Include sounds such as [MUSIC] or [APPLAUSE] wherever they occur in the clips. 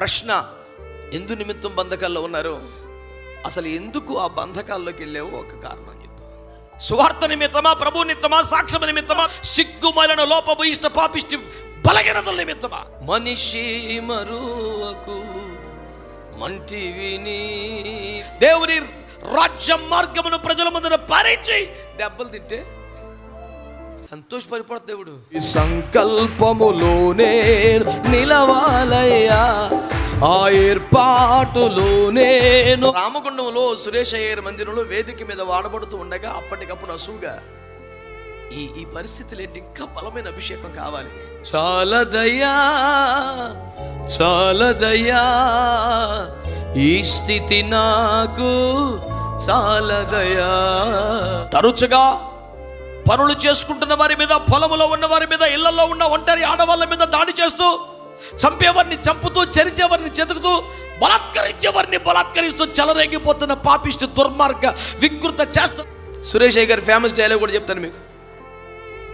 ప్రశ్న ఎందు నిమిత్తం బంధకాల్లో ఉన్నారు? అసలు ఎందుకు ఆ బంధకాల్లోకి వెళ్ళావు ఒక కారణం చెప్పు. సువార్త నిమిత్తమా ప్రభు నిమిత్తమా సాక్ష్యం నిమిత్తమా సిగ్గుమలన లోపము ఇష్ట పాపిష్టి బలహీనతల నిమిత్తమా? మనిషి మరువకు మంటి విని దేవుని రాజ్య మార్గమును ప్రజల ముందర పారించి దెబ్బలు తింటే సంతోషపడిపోడు దేవుడు. ఈ సంకల్పములోనే నిలవాలయ్యా. ఆ ఏర్పాటులోనే రామగుండంలో సురేష్ అయ్యర్ మందిరంలో వేదిక మీద వాడబడుతూ ఉండగా అప్పటికప్పుడు అసువుగా ఈ ఈ పరిస్థితులు ఏంటి ఇంకా బలమైన అభిషేకం కావాలి. చాలదయ్యా చాలదయ్యా ఈ స్థితి నాకు చాలదయ్యా. తరచుగా పనులు చేసుకుంటున్న వారి మీద పొలములో ఉన్న వారి మీద ఇళ్ళలో ఉన్న ఒంటరి ఆడవాళ్ళ మీద దాడి చేస్తూ చంపేవారిని చంపుతూ చెరిచేవారిని చెతుకుతూ బలాత్కరించేవారిని బలాత్కరిస్తూ చెలరేగిపోతున్న పాపిష్టి దుర్మార్గ వికృత చేష్ట సురేష్ అయ్య గారి ఫేమస్ డైలాగ్ కూడా చెప్తాను మీకు.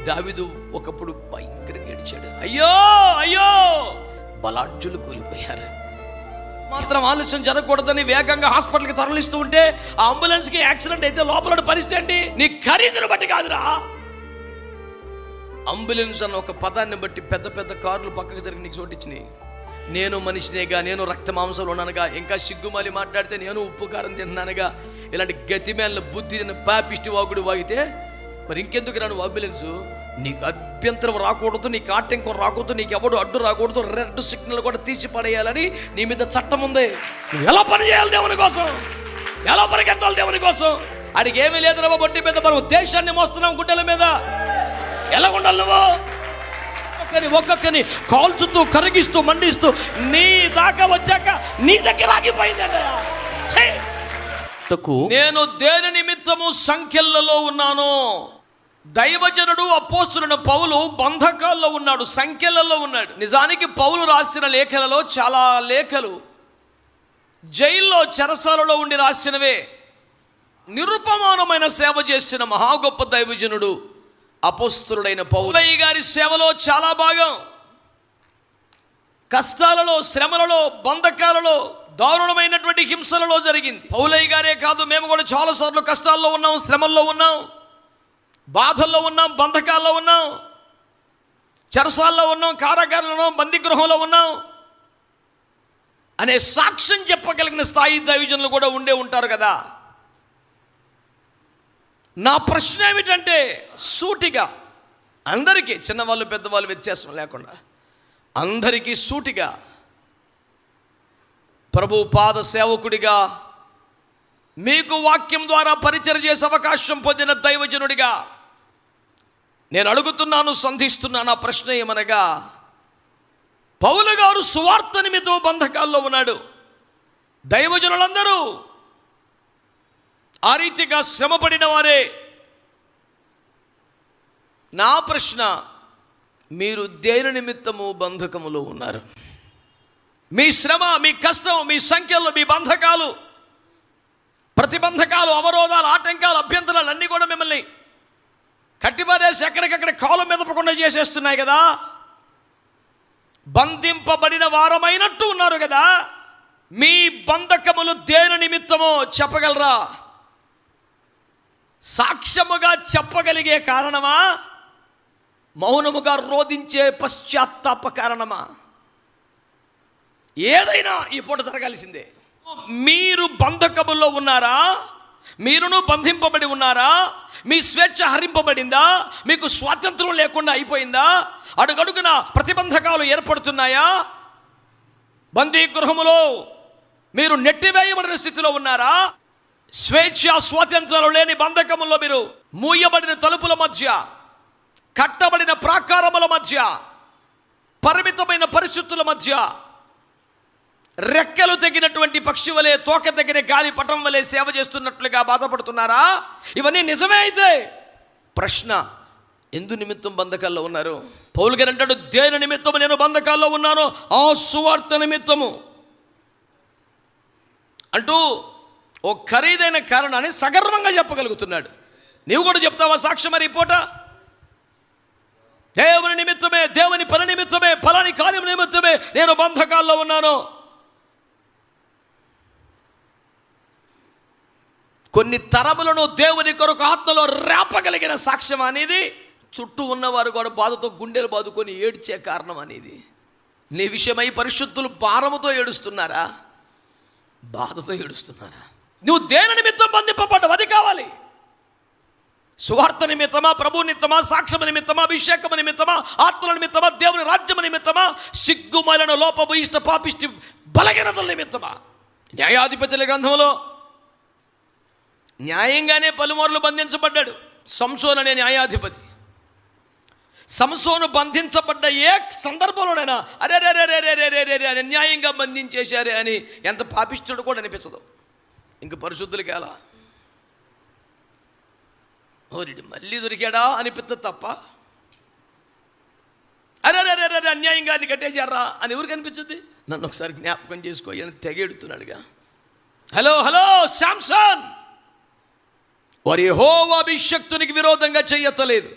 దావిదు ఒకప్పుడు భయంకరంగా ఏడిచాడు. అయ్యో అయ్యో! బలాఢ్యులు కూలిపోయారు. మాత్రం ఆలస్యం జరగకూడదని వేగంగా హాస్పిటల్కి తరలిస్తూ ఉంటే ఆ అంబులెన్స్కి యాక్సిడెంట్ అయితే లోపల పరిస్థితి ఏంటి? నీ ఖరీదును బట్టి కాదురా. అంబులెన్స్ అన్న ఒక పదాన్ని బట్టి పెద్ద పెద్ద కార్లు పక్కకు జరిగి నీకు చోటిచ్చినాయి. నేను మనిషినేగా నేను రక్త మాంసంలో ఉన్నానుగా ఇంకా సిగ్గుమాలి మాట్లాడితే నేను ఉప్పు కారం తిన్నానుగా. ఇలాంటి గతిమేళ్ళ బుద్ధి నేను పాపిష్టి వాగుడు వాగితే మరి ఇంకెందుకు రాను అంబులెన్సు? నీకు అభ్యంతరం రాకూడదు నీకు ఆటంకం రాకూడదు నీకు ఎవడు అడ్డు రాకూడదు రెడ్ సిగ్నల్ కూడా తీసి పడేయాలని నీ మీద చట్టం ఉంది. నువ్వు ఎలా పని చేయాలి దేవుని కోసం? ఎలా పరిగెత్తాలి దేవుని కోసం? ఆడికి ఏమీ లేదు రవ్వ బొట్టి మీద మనం దేశాన్ని మోస్తున్నాం గుడ్డల మీద. ఎలా ఉండాలి నువ్వు? ఒక్కొక్కని ఒక్కొక్కని కాల్చుతూ కరిగిస్తూ మండిస్తూ నీ దాకా వచ్చాక నీ దగ్గర ఆగిపోయిందండి. ఛీ! నేను దేని నిమిత్తము సంఖ్యలలో ఉన్నాను దైవజనుడు అపోస్తులను పౌలు బంధకాల్లో ఉన్నాడు సంఖ్యలలో ఉన్నాడు. నిజానికి పౌలు రాసిన లేఖలలో చాలా లేఖలు జైల్లో చెరసాలలో ఉండి రాసినవే. నిరుపమానమైన సేవ చేసిన మహా గొప్ప దైవజనుడు అపోస్తుడైన పౌలయ్య గారి సేవలో చాలా భాగం. కష్టాలలో శ్రమలలో బంధకాలలో దారుణమైనటువంటి హింసలలో జరిగింది. పౌలయ్య గారే కాదు మేము కూడా చాలాసార్లు కష్టాల్లో ఉన్నాం శ్రమల్లో ఉన్నాం. బాధల్లో ఉన్నాం బంధకాల్లో ఉన్నాం చెరసాల్లో ఉన్నాం కారాగారంలో ఉన్నాం బందీగృహంలో ఉన్నాం అనే సాక్ష్యం చెప్పగలిగిన స్థాయి దైవజనులు కూడా ఉండే ఉంటారు కదా. నా ప్రశ్న ఏమిటంటే సూటిగా అందరికీ చిన్నవాళ్ళు పెద్దవాళ్ళు వ్యత్యాసం లేకుండా అందరికీ సూటిగా ప్రభు పాద సేవకుడిగా మీకు వాక్యం ద్వారా పరిచయం చేసే అవకాశం పొందిన దైవజనుడిగా నేను అడుగుతున్నాను సంధిస్తున్నాను ఆ ప్రశ్న ఏమనగా పౌలు గారు సువార్త నిమిత్తం బంధకాల్లో ఉన్నాడు. దైవజనులందరూ ఆ రీతిగా శ్రమపడిన వారే. నా ప్రశ్న మీరు దేని నిమిత్తము బంధకములో ఉన్నారు? మీ శ్రమ మీ కష్టం మీ సంఖ్యలు మీ బంధకాలు ప్రతిబంధకాలు అవరోధాలు ఆటంకాలు అభ్యంతరాలు అన్నీ కూడా మిమ్మల్ని కట్టిపారేసి ఎక్కడికక్కడ కాలు మెదపకుండా చేసేస్తున్నాయి కదా. బంధింపబడిన వారమైనట్టు ఉన్నారు కదా. మీ బంధకములు దేని నిమిత్తమో చెప్పగలరా? సాక్ష్యముగా చెప్పగలిగే కారణమా? మౌనముగా రోధించే పశ్చాత్తాప కారణమా? ఏదైనా ఈ పూట జరగాల్సిందే. మీరు బంధకములో ఉన్నారా? మీరును బంధింపబడి ఉన్నారా? మీ స్వేచ్ఛ హరింపబడిందా? మీకు స్వాతంత్రం లేకుండా అయిపోయిందా? అడుగడుగున ప్రతిబంధకాలు ఏర్పడుతున్నాయా? బందీ గృహములో మీరు నెట్టివేయబడిన స్థితిలో ఉన్నారా? స్వేచ్ఛ స్వాతంత్రాలు లేని బంధకముల్లో మీరు మూయబడిన తలుపుల మధ్య కట్టబడిన ప్రాకారముల మధ్య పరిమితమైన పరిస్థితుల మధ్య రెక్కలు తగినటువంటి పక్షి వలె తోక తగిన గాలి పటం వలె సేవ చేస్తున్నట్లుగా బాధపడుతున్నారా? ఇవన్నీ నిజమే అయితే. ప్రశ్న ఎందు నిమిత్తం బంధకాల్లో ఉన్నారు? పౌలు గారు అంటాడు దేని నిమిత్తము నేను బంధకాల్లో ఉన్నాను ఆ సువార్త నిమిత్తము. అంటూ ఓ ఖరీదైన కారణాన్ని సగర్వంగా చెప్పగలుగుతున్నాడు. నీవు కూడా చెప్తావా సాక్ష్యం మరి పూట? దేవుని నిమిత్తమే దేవుని పని నిమిత్తమే ఫలాని కార్యం నిమిత్తమే నేను బంధకాల్లో ఉన్నాను? కొన్ని తరములను దేవుని కొరకు ఆత్మలో రేపగలిగిన సాక్ష్యం అనేది చుట్టూ ఉన్నవారు కూడా బాధతో గుండెలు బాదుకొని ఏడ్చే కారణం అనేది. నీ విషయమై పరిశుద్ధులు భారముతో ఏడుస్తున్నారా? బాధతో ఏడుస్తున్నారా? నువ్వు దేని నిమిత్తం బంధింపబడ్డావు? అది కావాలి. సువార్త నిమిత్తమా? ప్రభు నిమిత్తమా? సాక్ష్యం నిమిత్తమా? అభిషేకం నిమిత్తమా? ఆత్మల నిమిత్తమా? దేవుని రాజ్యం నిమిత్తమా? సిగ్గుమలన లోపము ఇష్ట పాపిష్టి బలహీనతల నిమిత్తమా? న్యాయాధిపతుల గ్రంథంలో న్యాయంగానే పలుమార్లు బంధించబడ్డాడు సంసోన్ అనే న్యాయాధిపతి సంసోను బంధించబడ్డ ఏ సందర్భంలోనైనా అరే రే రే రే రే రే రే రే రే అని అన్యాయంగా బంధించేశారే అని ఎంత పాపిస్తుడు కూడా అనిపించదు ఇంక పరిశుద్ధులకి ఎలా ఓరిడి మళ్ళీ దొరికాడా అనిపిస్తుంది తప్ప అరే అరే రే రే అన్యాయంగా అని కట్టేశారా అని ఎవరికి అనిపించింది నన్ను ఒకసారి జ్ఞాపకం చేసుకో అని తెగెడుతున్నాడుగా హలో హలో శాంసన్ వారు హోవ అభిషక్తునికి విరోధంగా చేయతలేదు.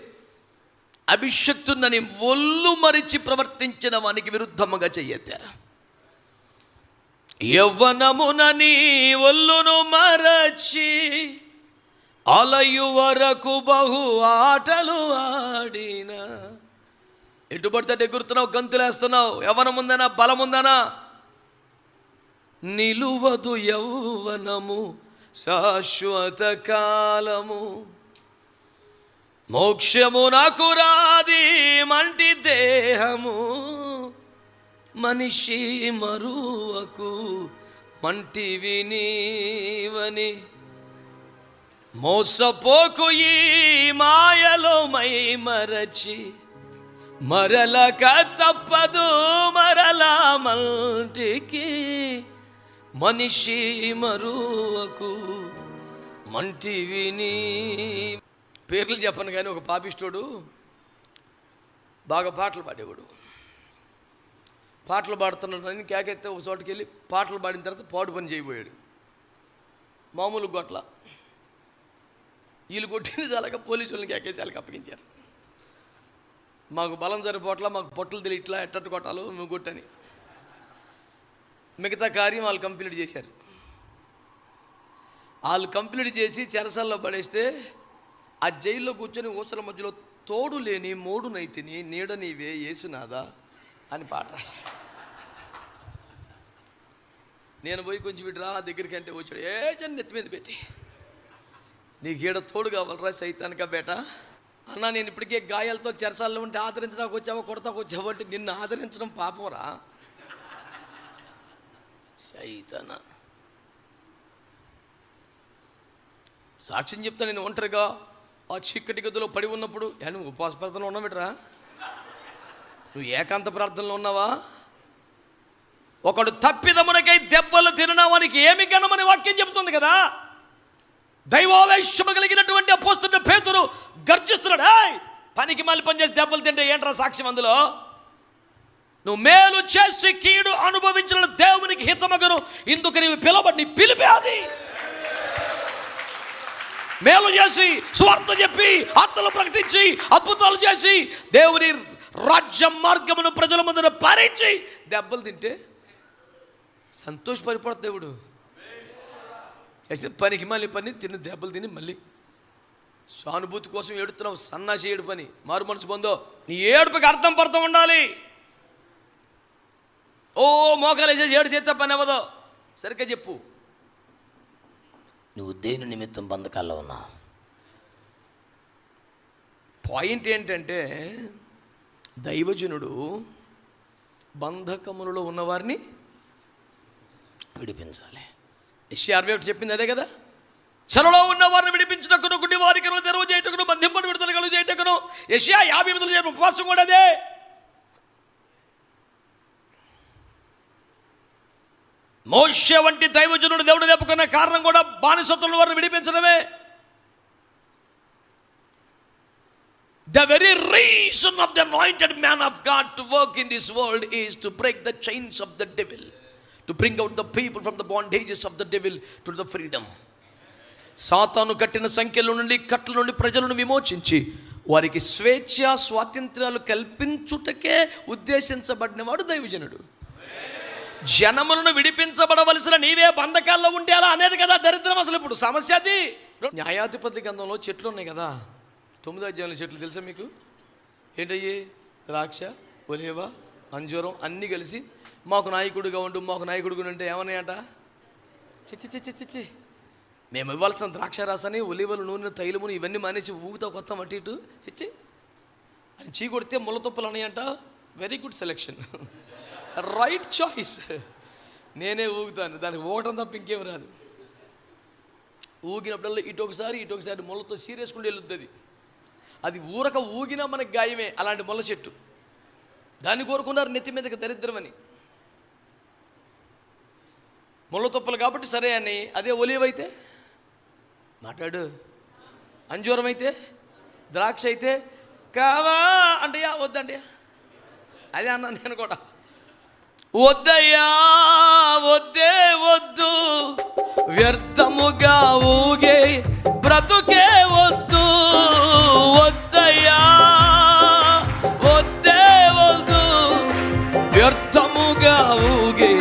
అభిషక్తున్నని ఒళ్ళు మరిచి ప్రవర్తించిన వానికి విరుద్ధముగా చెయ్యతారా యవ్వనమునని ఒల్లును మరచి అలయు వరకు బహు ఆటలు ఆడిన. ఎటు పడితే ఎగురుతున్నావు గంతులేస్తున్నావు యవ్వనముందనా బలముందనా? నిలువదు యవ్వనము. శాశ్వత కాలము. మోక్షము నాకు రాది మంటి దేహము. మనిషి మరువకు మంటివి నీవని మోసపోకు ఈ మాయలో మై మరచి. మరలక తప్పదు మరలా మంటికి మనిషి మరువకు మంటివిని పేర్లు చెప్పను కానీ ఒక పాపిష్టుడు బాగా పాటలు పాడేవాడు. పాటలు పాడుతున్నాడని కేకెత్తే ఒక చోటుకి వెళ్ళి పాటలు పాడిన తర్వాత పాడు పని చేయబోయాడు. మామూలు గొట్ల. వీళ్ళు కొట్టింది చాలక పోలీసులను కేకేసాలకి అప్పగించారు. మాకు బలం సరిపోట్ల మాకు పొట్టలు తెలియట్లా ఎట్టట్టు కొట్టాలో నువ్వు కొట్టని. మిగతా కార్యం వాళ్ళు కంప్లీట్ చేశారు. వాళ్ళు కంప్లీట్ చేసి చెరసల్లో పడేస్తే ఆ జైల్లో కూర్చొని ఊసల మధ్యలో తోడు లేని మోడు నైతిని నీడ నీవే ఏసునాదా అని పాట రాశాడు నేను పోయి కొంచెం విడిరా దగ్గరికి అంటే వచ్చాడు ఏ చని నెత్తి మీద పెట్టి నీకు ఈడ తోడు కావాలరా సైతానిక బేట? అన్న నేను ఇప్పటికే గాయాలతో చెరసాల్లో ఉంటే ఆదరించడానికి వచ్చావా కొడతాకు అంటే నిన్ను ఆదరించడం పాపంరా సైతన. సాక్ష్యం చెప్తా నేను ఒంటరిగా ఆ చీకటి గదిలో పడి ఉన్నప్పుడు నువ్వు ఉపవాస ప్రార్థనలో ఉన్నావిట్రా నువ్వు ఏకాంత ప్రార్థనలో ఉన్నావా? ఒకడు తప్పిదమునకై దెబ్బలు తినడానికి ఏమి గణమని వాక్యం చెబుతుంది కదా? దైవావేశము కలిగినటువంటి అపోస్తున్న పేతురు గర్జిస్తున్నాడు. పనికి మళ్ళీ పనిచేసి దెబ్బలు తింటే ఏంట్రా సాక్ష్యం అందులో? నువ్వు మేలు చేసి కీడు అనుభవించిన దేవునికి హితమగను. ఇందుకు నీవు పిలబడి నీ పిలిపే అది. మేలు చేసి స్వార్థ చెప్పి ఆత్మలు ప్రకటించి అద్భుతాలు చేసి దేవుని రాజ్య మార్గమును ప్రజల ముందర పారించి దెబ్బలు తింటే సంతోషపడిపోతుంది దేవుడు. చేసిన పనికి మళ్ళీ పని తిని దెబ్బలు తిని మళ్ళీ సానుభూతి కోసం ఏడుతున్నావు సన్నాసి ఏడు పని. మారు మనసు పొందో నీ ఏడుపుకి అర్థం పడుతూ ఉండాలి. ఓ మోకాలు వేసేసి ఏడు చేస్తే పని అవ్వదు. సరిగ్గా చెప్పు. నువ్వు దేని నిమిత్తం బంధకాల్లో ఉన్నావు? పాయింట్ ఏంటంటే దైవజనుడు బంధకములలో ఉన్నవారిని విడిపించాలి. ఎస్సీ అరవై ఒకటి చెప్పింది అదే కదా? చెలలో ఉన్న వారిని విడిపించినకును గుడ్డి వారికి తెరవ చేయటకును బంధింపని విడుదల కలుగు చేయటకును ఎషియా యాభై ఎనిమిదిలో చెప్పిన ఉపవాసం కూడా అదే. మోష వంటి దైవజనుడు దేవుడు లేపుకున్న కారణం కూడా బానిసత్వం వారిని విడిపించడమే. The very reason of the anointed man of God to work in this world is to break the chains of the devil to bring out the people from the bondages of the devil to the freedom సాతాను కట్టిన సంఖ్యల నుండి కట్ల నుండి ప్రజలను విమోచించి వారికి స్వేచ్ఛ స్వాతంత్రాలు కల్పించుటకే ఉద్దేశించబడినవాడు దైవజనుడు. జనములను విడిపించబడవలసిన నీవే బంధకాల్లో ఉంటే అలా అనేది కదా దరిద్రం అసలు ఇప్పుడు. సమస్య అది. న్యాయాధిపతి గంధంలో చెట్లు ఉన్నాయి కదా. తొమ్మిది అధ్యాయుల చెట్లు తెలుసా మీకు? ఏంటయ్యి? ద్రాక్ష ఒలేవ అంజూరం అన్నీ కలిసి మాకు నాయకుడిగా ఉండు మాకు నాయకుడిగా ఉంటే ఏమన్నాయట? చిచ్చి చిచ్చి చిచ్చి మేము ఇవ్వాల్సిన ద్రాక్ష రాసని ఒలివలు నూనె తైలమును ఇవన్నీ మానేసి ఊగుతా కొత్త అటు ఇటు. చిచ్చి అని చీ కొడితే ముళ్ళతుప్పలు అన్నాయంట. Very good selection right choice నేనే ఊగుతాను. దానికి ఊగటం తప్ప ఇంకేం రాదు. ఊగినప్పుడల్లా ఇటు ఒకసారి ఇటు ఒకసారి మొలతో సీరియస్కుండా వెళ్ళుద్ది అది ఊరక ఊగినా మనకి గాయమే అలాంటి మొల చెట్టు. దాన్ని కోరుకున్నారు నెత్తి మీదకి దరిద్రమని ముళ్ళ కాబట్టి సరే అని. అదే ఒలివైతే మాట్లాడు. అంజూరం అయితే? ద్రాక్ష అయితే? కావా అంటే వద్దంటే అదే అన్నాను నేను కూడా. వద్దయ్యా వద్దే వద్దు. వ్యర్థముగా ఊగే బ్రతుకే వద్దు. వద్దయ్యా వద్దే వద్దు. వ్యర్థముగా ఊగే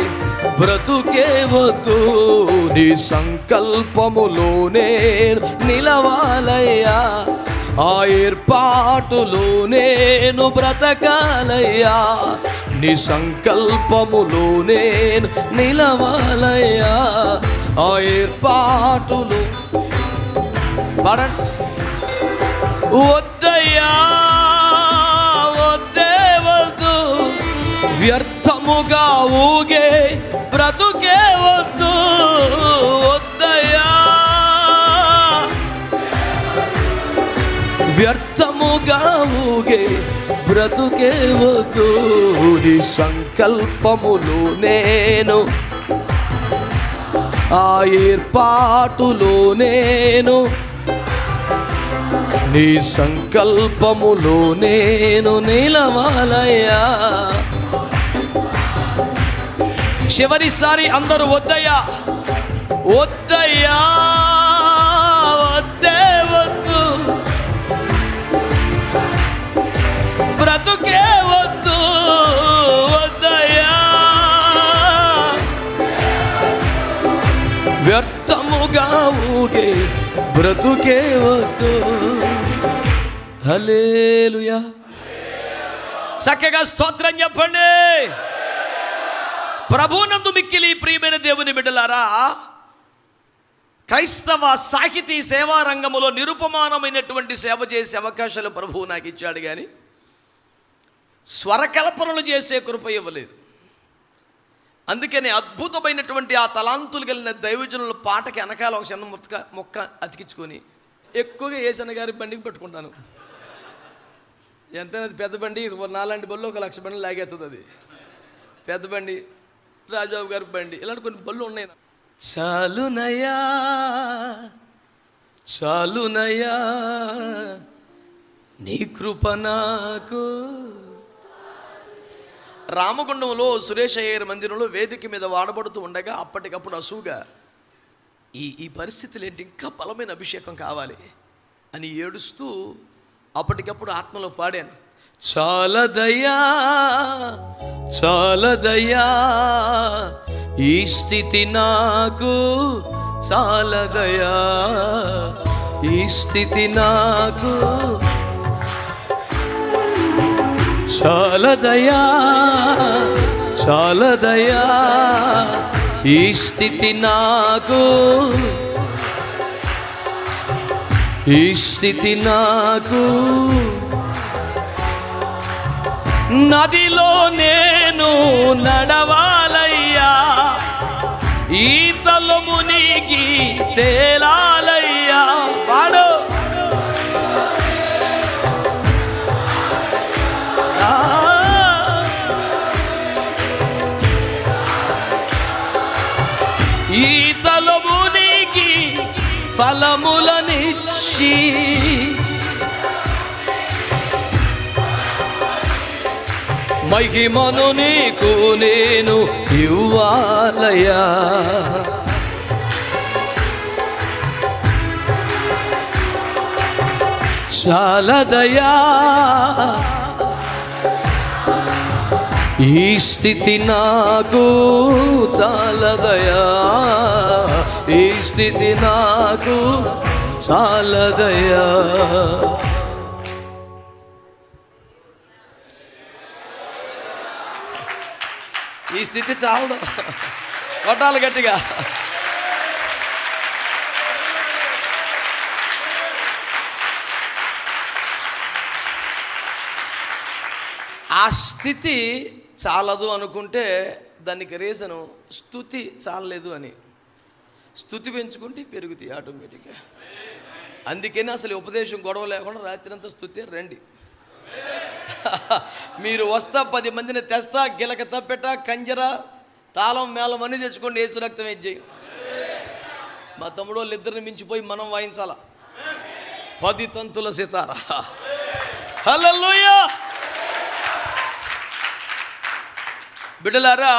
బ్రతుకే వద్దు. నీ సంకల్పములోనే నిలవాలయ్యా. ఆ ఏర్పాటులో నేను బ్రతకాలయ్యా. నీ సంకల్పములో నేను నిలవాలయ్యా. ఆ ఏర్పాటులు పాడండి. వద్దయ్యా వద్దే వద్దు. వ్యర్థముగా ఊగే బ్రతుకే వద్దు. వద్దయ్యా. వ్యర్థముగా ఊగే బ్రతుకే వద్దు నీ సంకల్పములు నేను. ఆ ఏర్పాటులో నేను. నీ సంకల్పములో నేను నిలవాలయ్యా. చివరిసారి అందరూ వద్దయ్యా. వద్దయ్యా. వ్యర్థముగా ఊగే బ్రతుకే వద్దు. హలేలుయా చక్కగా స్తోత్రం చెప్పండి. ప్రభునందు మిక్కిలి ప్రియమైన దేవుని బిడ్డలారా క్రైస్తవ సాహితీ సేవా రంగంలో నిరుపమానమైనటువంటి సేవ చేసే అవకాశాలు ప్రభువు నాకు ఇచ్చాడు కానీ స్వరకల్పనలు చేసే కృప ఇవ్వలేదు. అందుకని అద్భుతమైనటువంటి ఆ తలాంతులు కలిగిన దైవజనుల పాటకి వెనకాల ఒక చిన్న మొక్క మొక్క అతికించుకొని ఎక్కువగా ఏసన్న గారి బండికి పెట్టుకుంటాను. ఎంతైనా పెద్ద బండి నాలాంటి బళ్ళు ఒక లక్ష బండి లాగేస్తుంది అది. పెద్ద బండి రాజాబు గారి బండి ఇలాంటి కొన్ని బళ్ళు ఉన్నాయి. చాలునయా చాలునయా నీ కృప నాకు రామగుండంలో సురేష్ అయ్యర్ మందిరంలో వేదిక మీద వాడబడుతూ ఉండగా అప్పటికప్పుడు అసూగా ఈ ఈ పరిస్థితులు ఏంటి? ఇంకా బలమైన అభిషేకం కావాలి అని ఏడుస్తూ అప్పటికప్పుడు ఆత్మలో పాడాను. చాలదయ్యా చాలదయ్యా ఈ స్థితి నాకు చాలదయ్యా ఈ స్థితి నాకు చాలదయా చాలదయా ఈ స్థితి నాకు ఈ స్థితి నాకు. నదిలో నేను నడవాలయ్యా ఈతలు మునిగి తేలా మహిమను నీకు నేను ఇవ్వాలయా చాలదయా ఈ స్థితి నాకు చాలదయా ఈ స్థితి నాకు చాలదయా ఈ స్థితి చాలదు. కొట్టాలి గట్టిగా. ఆ స్థితి చాలదు అనుకుంటే దానికి రీజను స్థుతి చాలలేదు అని. స్థుతి పెంచుకుంటే పెరుగుతాయి ఆటోమేటిక్గా అందుకని అసలు ఉపదేశం గొడవ లేకుండా రాత్రి అంతా స్థుతి రండి. [LAUGHS] మీరు వస్తా పది మందిని తెస్తా గిలక తప్పెట కంజర తాళం మేళం అన్నీ తెచ్చుకోండి ఏసు రక్తం వేయి మా తమ్ముడు వాళ్ళిద్దరిని మించిపోయి మనం వాయించాలా? పది తంతుల సితారా. హల్లెలూయా! బిడ్డలారా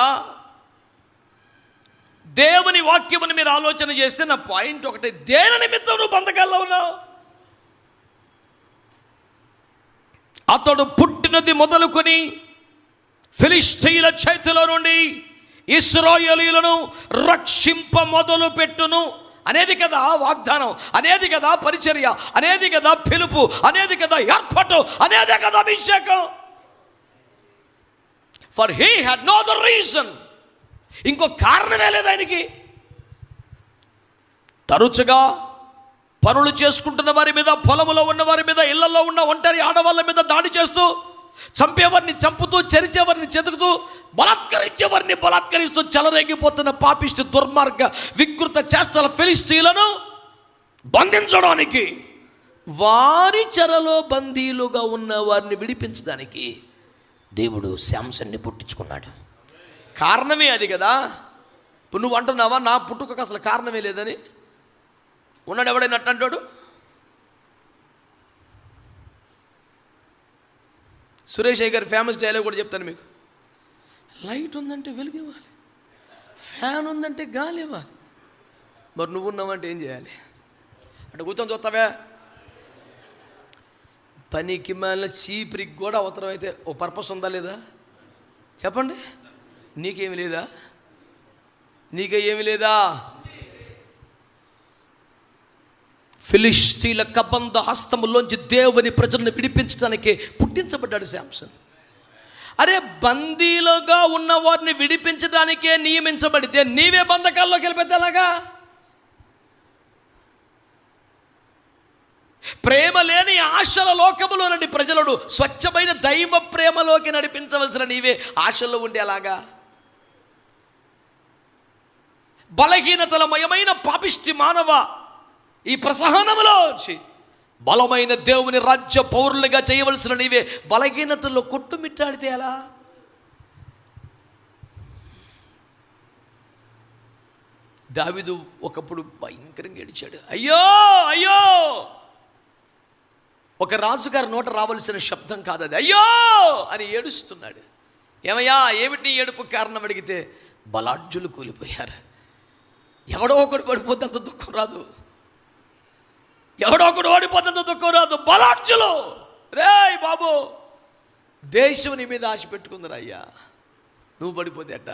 దేవుని వాక్యముని మీరు ఆలోచన చేస్తే నా పాయింట్ ఒకటే. దేని నిమిత్తం నువ్వు బంధకాల్లో ఉన్నావు? అతడు పుట్టినది మొదలుకొని ఫిలిస్తీన్ల చేతిలో నుండి ఇస్రాయలీలను రక్షింప మొదలు పెట్టును. అనేది కదా వాగ్దానం అనేది కదా పరిచర్య అనేది కదా పిలుపు అనేది కదా ఏర్పాటు అనేదే కదా అభిషేకం. For he had no the reason ఇంకో కారణమే లేదు ఆయనకి. తరచుగా పనులు చేసుకుంటున్న వారి మీద పొలములో ఉన్న వారి మీద ఇళ్ళలో ఉన్న ఒంటరి ఆడవాళ్ళ మీద దాడి చేస్తూ చంపేవారిని చంపుతూ చెరిచేవారిని చెతుకుతూ బలాత్కరించేవారిని బలాత్కరిస్తూ చెలరేగిపోతున్న పాపిష్టి దుర్మార్గ వికృత చేష్టల ఫిలిస్తీలను బంధించడానికి వారి చెరలో బందీలుగా ఉన్న వారిని విడిపించడానికి దేవుడు శాంసన్ని పుట్టించుకున్నాడు. కారణమే అది కదా. ఇప్పుడు నువ్వు అంటున్నావా నా పుట్టుకకు అసలు కారణమే లేదని? ఉన్నాడు ఎవడైనా అట్టంటాడు? సురేష్ అయ్య గారు ఫేమస్ డైలాగ్ కూడా చెప్తాను మీకు. లైట్ ఉందంటే వెలుగు ఇవ్వాలి ఫ్యాన్ ఉందంటే గాలి ఇవ్వాలి మరి నువ్వు ఉన్నావంటే ఏం చేయాలి? అంటే కూర్చొని చూస్తావే. పనికి మళ్ళీ చీపురికి కూడా అవసరమైతే ఓ పర్పస్ ఉందా లేదా? చెప్పండి. నీకేమి లేదా? నీకే ఏమి లేదా? ఫిలిస్తీన్ల కబంధ హస్తములోంచి దేవుని ప్రజలను విడిపించడానికి పుట్టించబడ్డాడు శాంసన్. అరే బందీలుగా ఉన్న వారిని విడిపించడానికే నియమించబడితే నీవే బంధకాల్లోకి వెళ్ళిపోతేలాగా ప్రేమ లేని ఆశల లోకములో నుండి ప్రజలను స్వచ్ఛమైన దైవ ప్రేమలోకి నడిపించవలసిన నీవే ఆశల్లో ఉండేలాగా బలహీనతలమయమైన పాపిష్టి మానవ ఈ ప్రసహనములో వచ్చి బలమైన దేవుని రాజ్య పౌరులుగా చేయవలసిన నీవే బలహీనతల్లో కొట్టుమిట్టాడితే ఎలా? దావిదు ఒకప్పుడు భయంకరంగా ఏడిచాడు. అయ్యో అయ్యో! ఒక రాజుగారి నోట రావలసిన శబ్దం కాదు అది. అయ్యో! అని ఏడుస్తున్నాడు. ఏమయ్యా ఏమిటి ఏడుపు కారణం అడిగితే బలాఢ్యులు కూలిపోయారు. ఎవడో ఒకడు పడిపోతే అంత దుఃఖం రాదు. ఎవడో ఒకడు ఓడిపోతే అంత దుఃఖం రాదు. రే బాబు! దేశం నీ మీద ఆశ పెట్టుకుందిరా అయ్యా. నువ్వు పడిపోతే అట్ట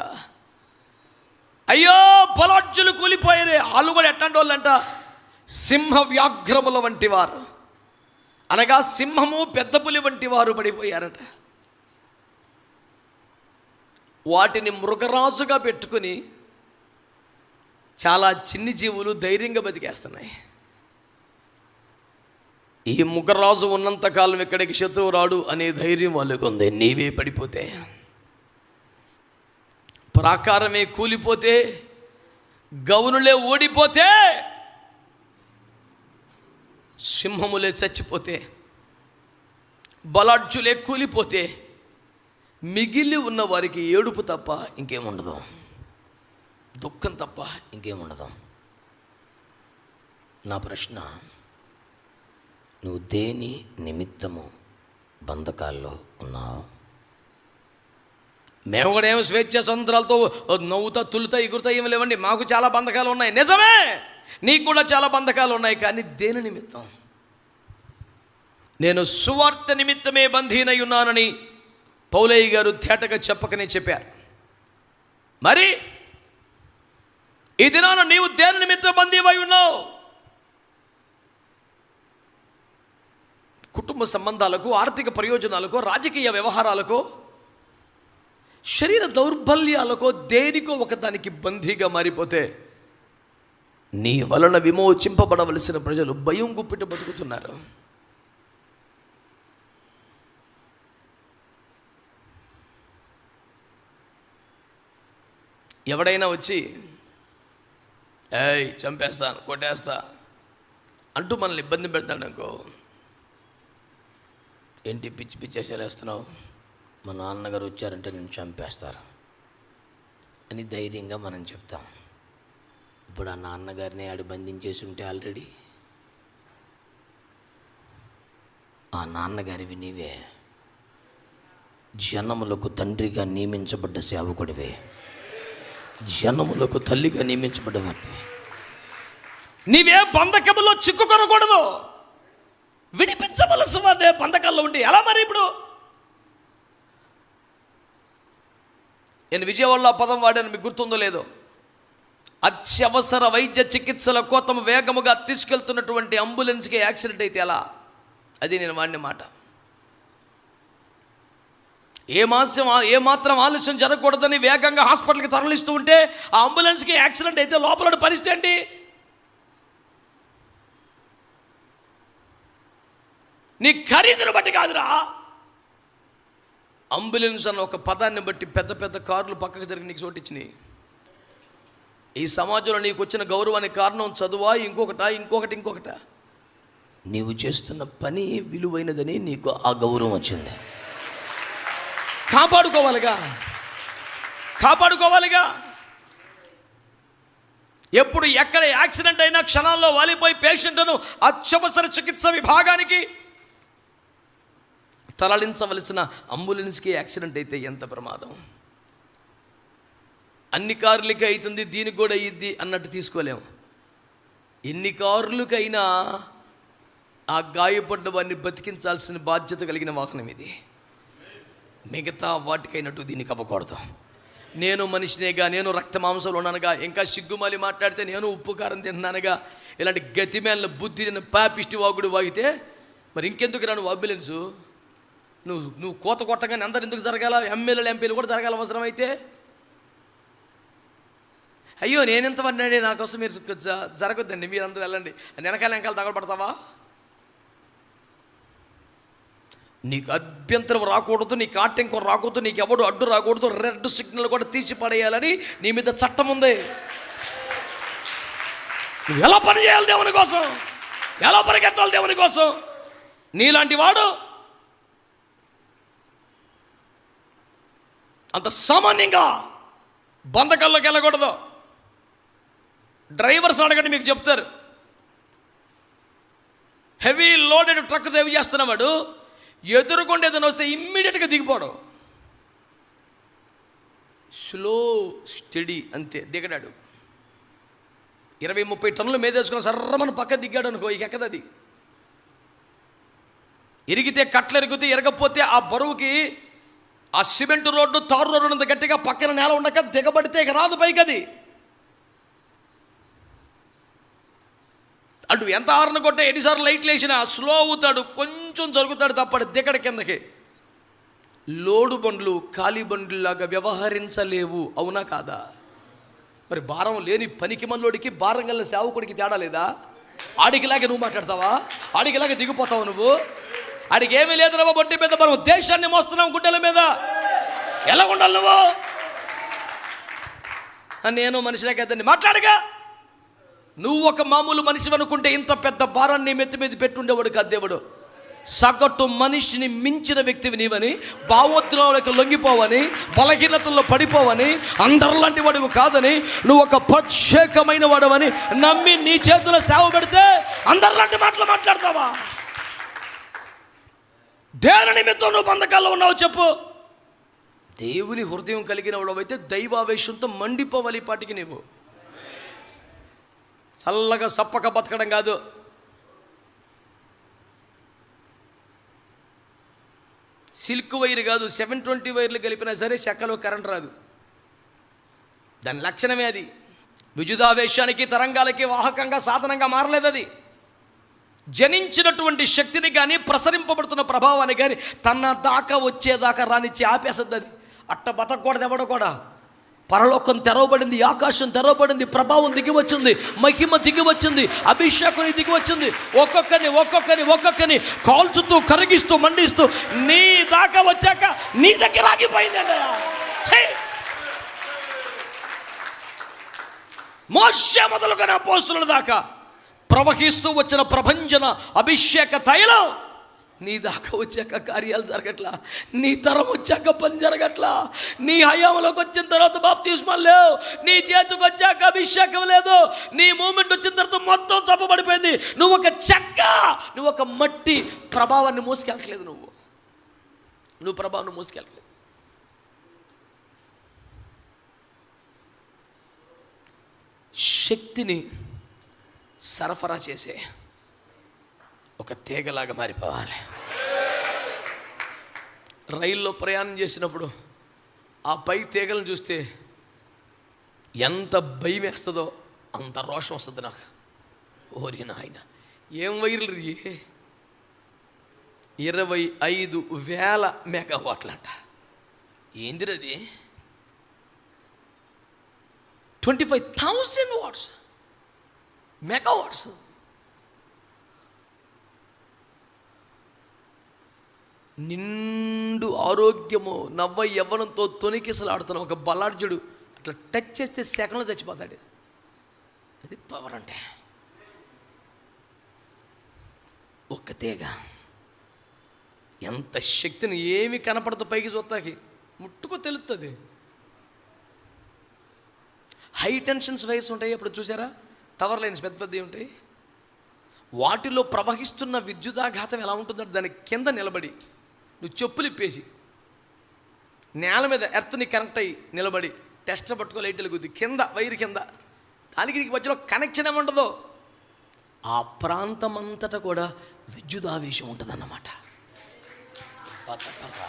అయ్యో బలాఢ్యులు కూలిపోయారే. వాళ్ళు కూడా ఎట్టండి వాళ్ళంట? సింహ వ్యాఘ్రముల వంటి వారు. అనగా సింహము పెద్ద పులి వంటి వారు పడిపోయారట. వాటిని మృగరాజుగా పెట్టుకుని చాలా చిన్ని జీవులు ధైర్యంగా బతికేస్తున్నాయి. ఈ ముఖరాజు ఉన్నంతకాలం ఇక్కడికి శత్రువు రాడు అనే ధైర్యం వాళ్ళకు ఉంది. నీవే పడిపోతే ప్రాకారమే కూలిపోతే గౌనులే ఓడిపోతే సింహములే చచ్చిపోతే బలాఢ్యులే కూలిపోతే మిగిలి ఉన్న వారికి ఏడుపు తప్ప ఇంకేముండదు. దుఃఖం తప్ప ఇంకేముండదు. నా ప్రశ్న నువ్వు దేని నిమిత్తము బంధకాల్లో ఉన్నావు? మేము కూడా ఏమి స్వేచ్ఛ స్వతంత్రాలతో నవ్వుతా తులుతా ఎగురుతా ఏమి లేవండి. మాకు చాలా బంధకాలు ఉన్నాయి. నిజమే! నీకు కూడా చాలా బంధకాలు ఉన్నాయి. కానీ దేని నిమిత్తం? నేను సువార్త నిమిత్తమే బంధీనై ఉన్నానని పౌలయ్య గారు తేటగా చెప్పకనే చెప్పారు. మరి ఈ దినాన నీవు దేని నిమిత్తం బందీవై ఉన్నావు? కుటుంబ సంబంధాలకు ఆర్థిక ప్రయోజనాలకు రాజకీయ వ్యవహారాలకో శరీర దౌర్బల్యాలకో దేనికో ఒకదానికి బందీగా మారిపోతే నీ వలన విమోచింపబడవలసిన ప్రజలు భయం గుప్పిట బతుకుతున్నారు. ఎవడైనా వచ్చి ఏయ్ చంపేస్తాను కొట్టేస్తా అంటూ మనల్ని ఇబ్బంది పెడతాడు అనుకో ఏంటి పిచ్చి పిచ్చి వేషాలు మా నాన్నగారు వచ్చారంటే నేను చంపేస్తారు. అని ధైర్యంగా మనం చెప్తాం. ఇప్పుడు ఆ నాన్నగారిని ఆడు బంధించేసి ఉంటే ఆల్రెడీ ఆ నాన్నగారివి నీవే. జనములకు తండ్రిగా నియమించబడ్డ సేవకుడివే. జనములకు తల్లిగా నియమించబడ్డ వాటివి నీవే బంధకములో చిక్కుకొనకూడదు. వినిపించవలసిన వాడే బంధకాల్లో ఉండి. ఎలా మరి ఇప్పుడు? నేను విజయవాడలో ఆ పదం వాడాను మీకు గుర్తుందో లేదో. అత్యవసర వైద్య చికిత్సల కోసం వేగముగా తీసుకెళ్తున్నటువంటి అంబులెన్స్కి యాక్సిడెంట్ అయితే ఎలా? అది నేను వాడిన మాట. ఏ మాసం ఏ మాత్రం ఆలస్యం జరగకూడదని వేగంగా హాస్పిటల్కి తరలిస్తూ ఉంటే ఆ అంబులెన్స్కి యాక్సిడెంట్ అయితే లోపల పరిస్థితి ఏంటి? నీ ఖరీదును బట్టి కాదురా. అంబులెన్స్ అన్న ఒక పదాన్ని బట్టి పెద్ద పెద్ద కార్లు పక్కకు జరిగి నీకు చోటిచ్చినాయి. ఈ సమాజంలో నీకు వచ్చిన గౌరవానికి కారణం చదువా ఇంకొకట ఇంకొకటి ఇంకొకట? నీవు చేస్తున్న పని విలువైనదని నీకు ఆ గౌరవం వచ్చింది. కాపాడుకోవాలిగా. కాపాడుకోవాలిగా. ఎప్పుడు ఎక్కడ యాక్సిడెంట్ అయినా క్షణాల్లో వాలిపోయి పేషెంట్ను అత్యవసర చికిత్స విభాగానికి తరలించవలసిన అంబులెన్స్కి యాక్సిడెంట్ అయితే ఎంత ప్రమాదం? అన్ని కార్లకి అవుతుంది దీనికి కూడా అయ్యిద్ది అన్నట్టు తీసుకోలేము ఎన్ని కార్లకైనా ఆ గాయపడ్డ వారిని బతికించాల్సిన బాధ్యత కలిగిన వాహనం ఇది. మిగతా వాటికైనట్టు దీనికి అవ్వకూడదు నేను మనిషినేగా నేను రక్తమాంసంలో ఉన్నానుగా ఇంకా సిగ్గుమాలి మాట్లాడితే నేను ఉప్పు కారం తిన్నానుగా ఇలాంటి గతిమేళ్ళ బుద్ధి నేను పాపిష్టి వాగుడు వాగితే మరి ఇంకెందుకు రాను అంబులెన్సు? నువ్వు నువ్వు కోత కొట్టగానే అందరు ఎందుకు జరగాల? ఎమ్మెల్యేలు ఎంపీలు కూడా జరగాల అవసరం అయితే? అయ్యో నేనెంత పడినాడే? నా కోసం మీరు జ- జరగొద్దండి. మీరు అందరూ వెళ్ళండి. వెనకాల వెనకాల తగలబడతావా నీకు అభ్యంతరం రాకూడదు నీకు ఆటంకం రాకూడదు నీకు ఎవడు అడ్డు రాకూడదు రెడ్ సిగ్నల్ కూడా తీసి పడేయాలని నీ మీద చట్టం ఉంది. నువ్వు ఎలా పని చేయాలి దేవుని కోసం? ఎలా పరిగెత్తాలి దేవుని కోసం? నీలాంటి వాడు అంత సామాన్యంగా బంధకాల్లోకి వెళ్ళకూడదు. డ్రైవర్స్ అడగండి మీకు చెప్తారు. హెవీ లోడెడ్ ట్రక్ డ్రైవ్ చేస్తున్నవాడు ఎదురుకుండా ఏదైనా వస్తే ఇమ్మీడియట్గా దిగిపోవడం స్లో స్టడీ అంతే దిగడాడు. ఇరవై ముప్పై టన్నులు మేదేసుకుని సర్రమని పక్క దిగాడు అనుకో ఇక ఎక్కదది ఇరిగితే కట్లు ఎరిగితే ఇరగపోతే ఆ బరువుకి ఆ సిమెంట్ రోడ్డు తారు రోడ్డు అంత గట్టిగా పక్కన నేల ఉండక దిగబడితే రాదు పైకి అది అటు ఎంత హార్న్ కొట్టే ఎన్నిసార్లు లైట్లు వేసినా స్లో అవుతాడు కొంచెం జరుగుతాడు తప్పడు దిగడ కిందకి. లోడు బండ్లు ఖాళీ బండ్లులాగా వ్యవహరించలేవు అవునా కాదా? మరి భారం లేని పనికి మనలోడికి భారం గల సేవకుడికి తేడా లేదా? ఆడికిలాగే నువ్వు మాట్లాడతావా? ఆడికిలాగే దిగిపోతావు నువ్వు? ఆడికి ఏమీ లేదు రవ్వ బొట్టి మీద మనం దేశాన్ని మోస్తున్నాం గుడ్డల మీద. ఎలా ఉండాలి నువ్వు? నేను మనిషినే కదండి. మాట్లాడగా. నువ్వు ఒక మామూలు మనిషి అనుకుంటే ఇంత పెద్ద భారాన్ని మెత్తి మీద పెట్టుండేవాడు కాదు దేవుడు. సగటు మనిషిని మించిన వ్యక్తివి నీవని భావోద్రావులకు లొంగిపోవని బలహీనతల్లో పడిపోవని అందరిలాంటి వాడివి కాదని నువ్వు ఒక ప్రత్యేకమైన వాడవని నమ్మి నీ చేతిలో సేవ పెడితే అందరిలాంటి మాటలు మాట్లాడతావా? దేని నిమిత్తం నువ్వు బంధకాల్లో ఉన్నావు చెప్పు. దేవుని హృదయం కలిగిన వాడవైతే దైవావేశంతో మండిపోవాలి పాటికి నీవు. చల్లగా సప్పక బతకడం కాదు. సిల్క్ వైర్ కాదు సెవెన్ ట్వంటీ వైర్లు కలిపినా సరే చెక్కలో కరెంట్ రాదు. దాని లక్షణమే అది. విద్యుదావేశానికి తరంగాలకి వాహకంగా సాధనంగా మారలేదు అది. జనించినటువంటి శక్తిని కానీ ప్రసరింపబడుతున్న ప్రభావాన్ని కానీ తన దాకా వచ్చేదాకా రానిచ్చి ఆపేసద్ది. అది అట్ట బతకూడదు ఎవడ కూడా. పరలోకం తెరవబడింది ఆకాశం తెరవబడింది ప్రభావం దిగి వచ్చింది మహిమ దిగి వచ్చింది అభిషేకం దిగి వచ్చింది ఒక్కొక్కని ఒక్కొక్కని ఒక్కొక్కని కాల్చుతూ కరిగిస్తూ మండిస్తూ నీ దాకా వచ్చాక నీ దగ్గర ఆగిపోయింది అండి మొదలుగా నా పోస్తుల దాకా. ప్రవహిస్తూ వచ్చిన ప్రభంజన అభిషేక తైలం. నీ దాకా వచ్చాక కార్యాలు జరగట్లా నీ తరం వచ్చాక పని జరగట్లా నీ హయాంలోకి వచ్చిన తర్వాత బాప్తిస్మాలు లేవు నీ చేతికి వచ్చాక అభిషేకం లేదు నీ మూమెంట్ వచ్చిన తర్వాత మొత్తం చప్పబడిపోయింది నువ్వు ఒక చెక్క నువ్వు ఒక మట్టి ప్రభావాన్ని మోసుకెళ్ళట్లేదు నువ్వు. నువ్వు ప్రభావాన్ని మోసుకెళ్ళట్లేదు. శక్తిని సరఫరా చేసే ఒక తీగలాగా మారిపోవాలి. రైల్లో ప్రయాణం చేసినప్పుడు ఆ పై తీగలను చూస్తే ఎంత భయం వేస్తుందో అంత రోషం వస్తుంది నాకు. ఓరి నాయన ఏం వైర్లు రీ? ఇరవై ఐదు వేల మెగావాట్లంట. ఏందిరది? Twenty five thousand watts. Megawatts నిండు ఆరోగ్యము నవ్వ యవ్వనంతో తొనికిసలాడుతున్న ఒక బలార్జుడు అట్లా టచ్ చేస్తే సెకండ్లో చచ్చిపోతాడు. అది పవర్ అంటే. ఒక్క తీగ. ఎంత శక్తిని ఏమి కనపడదు పైకి చూస్తాకి. ముట్టుకో తెలుస్తుంది హై టెన్షన్స్ వైర్స్ ఉంటాయి అప్పుడు చూసారా? టవర్ లైన్స్ పెద్ద పెద్దవి ఉంటాయి వాటిలో ప్రవహిస్తున్న విద్యుదాఘాతం ఎలా ఉంటుందంటే దాని కింద నిలబడి నువ్వు చెప్పులు ఇప్పేసి నేల మీద ఎర్త్ని కనెక్ట్ అయ్యి నిలబడి టెస్ట్ పట్టుకో లైట్లు గుద్ది కింద వైర్ కింద దానికి నీకు మధ్యలో కనెక్షన్ ఏముండదు ఆ ప్రాంతం అంతటా కూడా విద్యుదావేశం ఉంటుందన్నమాట బతకరా.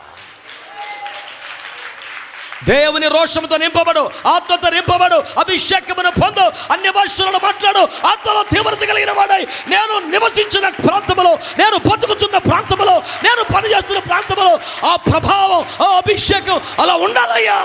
దేవుని రోషముతో నింపబడు ఆత్మతో నింపబడు అభిషేకమును పొందు అన్ని భాషలను మాట్లాడు ఆత్మలో తీవ్రత కలిగిన వాడై నేను నివసించిన ప్రాంతంలో నేను బతుకుతున్న ప్రాంతంలో నేను పనిచేస్తున్న ప్రాంతంలో ఆ ప్రభావం ఆ అభిషేకం అలా ఉండాలయ్యా.